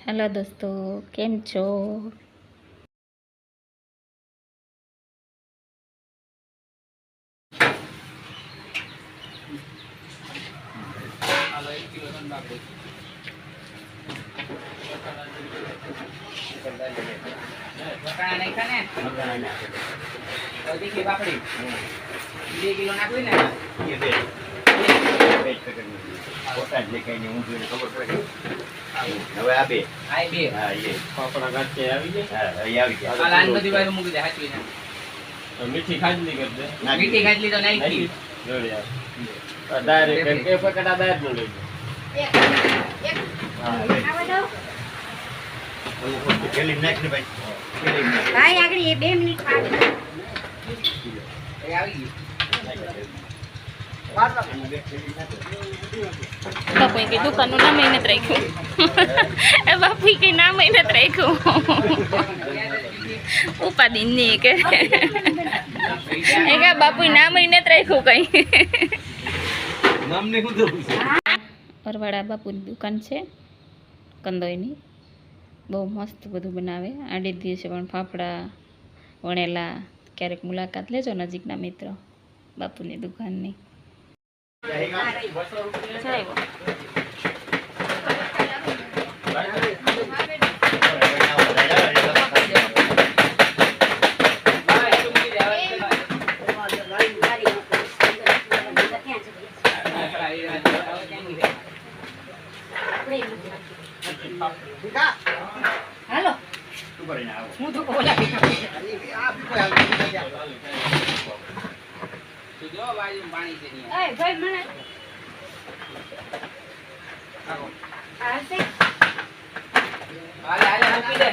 Hello દોસ્તો કેમ છો વટાણા નાખ્યા ને તો તીખી પાપડી બે કિલો નાખવી ને હવે આ બે. આ બે. હા એ. ફાફડા ગાંઠે આવી હા અહીં આવી આ ગયા બધી બાજુ મૂકી દે હાચવીને. તો મીઠી ખાજલી કરી દે. મીઠી ખાજલી તો નાખી. જોડી આવ ડાયરેક્ટ કે પકડા ડાયરેક્ટનું લઈ હા. ઓલું ખોટું ખેલી નાખ ને ભાઈ. ખેલી નાખ. ભાઈ આગળ એ બે મિનિટ પાડી એ આવી ગઈ બાપુએ કઈ દુકાનનું નામ જ રાખ્યું. એ બાપુએ કઈ નામ જ રાખ્યું. ઉપાધિ નહીં કે બાપુ નામ જ રાખ્યું કઈ. અરવાડા બાપુની દુકાન છે કંદોઈની. બહુ મસ્ત બધું બનાવે. આડી દિવસે પણ ફાફડા વણેલા ક્યારેક મુલાકાત લેજો નજીકના મિત્રો બાપુની દુકાનની ચાલો. હા એટલું મૂકી દે હવે હાલો. હું તો બોલા તું જો બાજુ પાણી છે એ ભાઈ મને હાલશે હાલે હાલે મૂકી દે